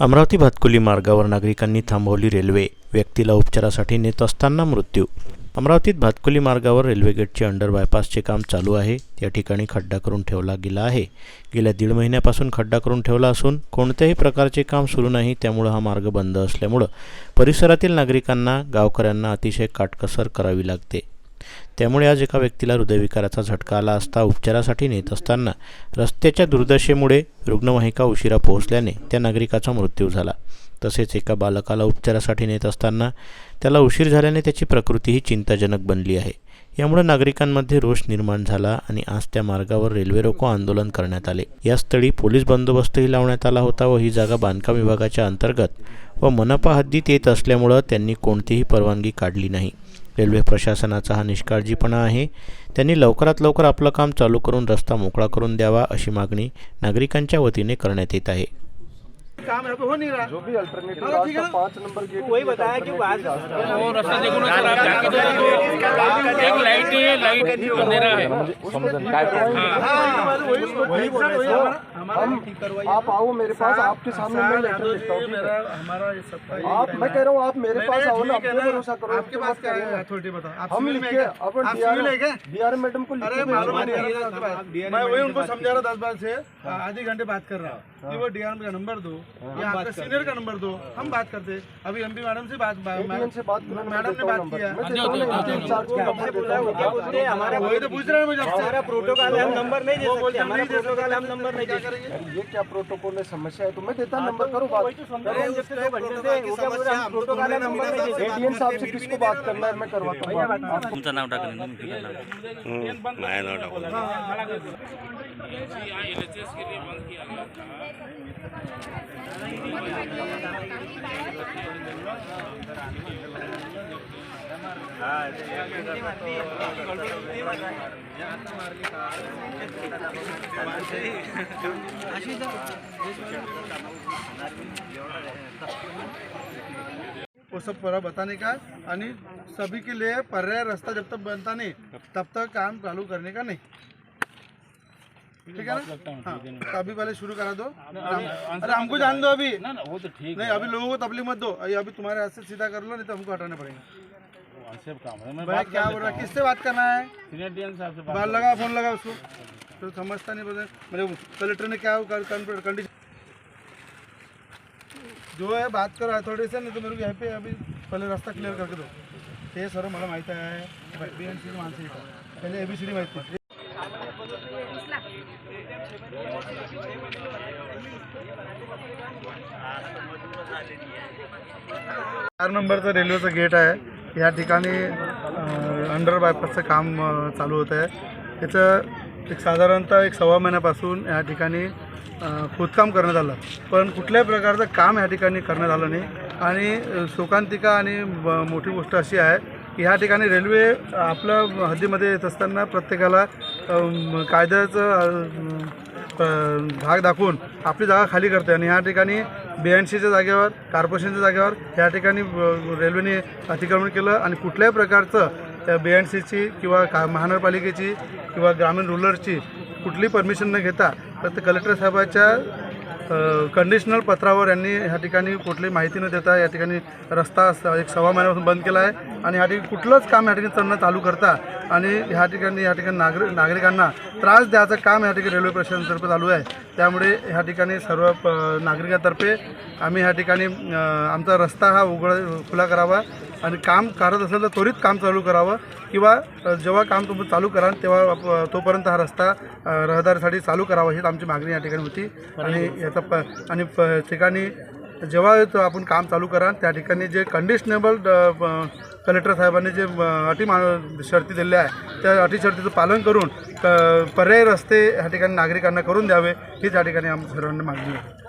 अमरावती भातकुली मार्गावर नागरिकांनी थांबवली रेल्वे. व्यक्तीला उपचारासाठी नेत असताना मृत्यू. अमरावतीत भातकुली मार्गावर रेल्वे गेटचे अंडर बायपासचे काम चालू आहे. या ठिकाणी खड्डा करून ठेवला गेला आहे. गेल्या दीड महिन्यापासून खड्डा करून ठेवला असून कोणत्याही प्रकारचे काम सुरू नाही त्यामुळं हा मार्ग बंद असल्यामुळं परिसरातील नागरिकांना गावकऱ्यांना अतिशय काटकसर करावी लागते. त्यामुळे आज एका व्यक्तीला हृदयविकाराचा झटका आला असता उपचारासाठी नेत असताना रस्त्याच्या दुर्दशेमुळे रुग्णवाहिका उशिरा पोहोचल्याने त्या नागरिकाचा मृत्यू झाला. तसेच एका बालकाला उपचारासाठी नेत असताना त्याला उशीर झाल्याने त्याची प्रकृतीही चिंताजनक बनली आहे. यामुळे नागरिकांमध्ये रोष निर्माण झाला आणि आज त्या मार्गावर रेल्वे रोको आंदोलन करण्यात आले. या स्थळी पोलीस बंदोबस्तही लावण्यात आला होता व ही जागा बांधकाम विभागाच्या अंतर्गत व मनपा हद्दीत येत असल्यामुळं त्यांनी कोणतीही परवानगी काढली नाही. रेल्वे प्रशासनाचा हा निष्काळजीपणा आहे. त्यांनी लवकरात लवकर आपलं काम चालू करून रस्ता मोकळा करून द्यावा अशी मागणी नागरिकांच्या वतीने करण्यात येत आहे. काम यहाँ पे हो नहीं रहा। जो भी अल्टरनेटिव हाँ, ठीक है पाँच नंबर गेट वही बताया कि वो रास्ता देखो ना सर आप जाके देखो एक लाइट है लाइट अंधेरा है। हाँ, वही वही बोल रहे हैं, हमारा- हमारा ठीक करवाइए। आप आओ मेरे पास आपके सामने मैं लेटर लिखता हूँ मेरा हमारा ये सबका यही आप मैं कह रहा हूँ आप मेरे पास आओ ना है अपने भरोसा करो आपके पास क्या है? अथॉरिटी बताओ। आप हम लिखे? अपन है क्या? डीआर मैडम को लिखे है मैं वही उनको समझा रहा दस बार से आधे घंटे बात कर रहा हूँ। कि वो डीआरएम का नंबर दो या आपका सीनियर का नंबर दो हम बात करते हम एमपी मैडम से बात ADM से बात मैडम ने बात किया। मैं हूँ हूँ। वही तो पूछ रहे हैं मुझे हमारा प्रोटोकॉल हम नंबर नहीं दे सकते हमारा प्रोटोकॉल हम नंबर नहीं दे सकते। ये क्या प्रोटोकॉल है समस्या है? तो मैं देता नंबर करो बात। एडीएम साहब से किसको बात करना है मैं करवाता हूँ। तुमचं नाव टाकलं वो सब पूरा बताने का आणि सभी के लिए पर्याय रास्ता जब तक बनता नहीं, तब तक काम चालू करने का नहीं। ठीक है ना? हाँ अभी पहले शुरू करा दो। अरे हमको जान दो अभी। ना ना वो तो ठीक नहीं अभी लोगों को तबलीग मत दो। अभी तुम्हारे हाथ से सीधा कर लो नहीं तो हमको हटाना पड़ेगा। काम है? मैं क्या बोल रहा है? किससे बात करना है? बात बाल लगा फोन लगा उसको। तो समझता नहीं पता मेरे कलेक्टर ने क्या कंडीशन जो है बात करो अथॉरिटी से नहीं तो मेरे को यहाँ पे अभी पहले रास्ता क्लियर करके दो। ते सर्व मला माहिती आहे बी एन सी माणसं येतात पहिले ए बी सी डी माहिती नाही. चार नंबरचं रेल्वेचं गेट आहे. या ठिकाणी अंडर बायपासचं काम चालू होतं आहे. त्याचं एक साधारणतः एक सव्वा महिन्यापासून या ठिकाणी खोदकाम करण्यात आलं. पण कुठल्याही प्रकारचं काम या ठिकाणी करण्यात आलं नाही. आणि सुकांतिका शोकांतिका आणि मोठी गोष्ट अशी आहे की ह्या ठिकाणी रेल्वे आपल्या हद्दीमध्ये येत असताना प्रत्येकाला कायद्याचं भाग दाखवून आपली जागा खाली करते आणि ह्या ठिकाणी बी एन सीच्या जागेवर कॉर्पोरेशनच्या जागेवर या ठिकाणी रेल्वेने अतिक्रमण केलं आणि कुठल्याही प्रकारचं बी एन सीची किंवा का महानगरपालिकेची किंवा ग्रामीण रुरलची कुठली परमिशन न घेता फक्त कलेक्टर साहेबाच्या कंडिशनल पत्रावर यांनी ह्या ठिकाणी कुठली माहिती न देता या ठिकाणी रस्ता एक सव्वा महिन्यापासून बंद केला आहे आणि ह्या ठिकाणी कुठलंच काम या ठिकाणी चढणं चालू करता आणि ह्या ठिकाणी या ठिकाणी नागरिक नागरिकांना त्रास द्यायचं काम या ठिकाणी रेल्वे प्रशासनातर्फे चालू आहे. त्यामुळे ह्या ठिकाणी सर्व प- नागरिकांतर्फे आम्ही ह्या ठिकाणी आमचा रस्ता हा उघड खुला करावा आणि काम करत असेल तर त्वरित काम चालू करावं किंवा जेव्हा काम तुम्ही चालू कराल तेव्हा तोपर्यंत हा रस्ता रहदारीसाठी चालू करावा ही आमची मागणी या ठिकाणी होती. आणि आता प आणि प ठिकाणी जेव्हा तो आपण काम चालू कराल त्या ठिकाणी जे कंडिशनेबल कलेक्टर साहेबांनी जे अटी मा शर्ती दिल्या आहे त्या अटी शर्तीचं पालन करून पर्याय पर्यायी रस्ते ह्या ठिकाणी नागरिकांना करून द्यावे हीच या ठिकाणी आमच्या सर्वांनी मागणी आहे.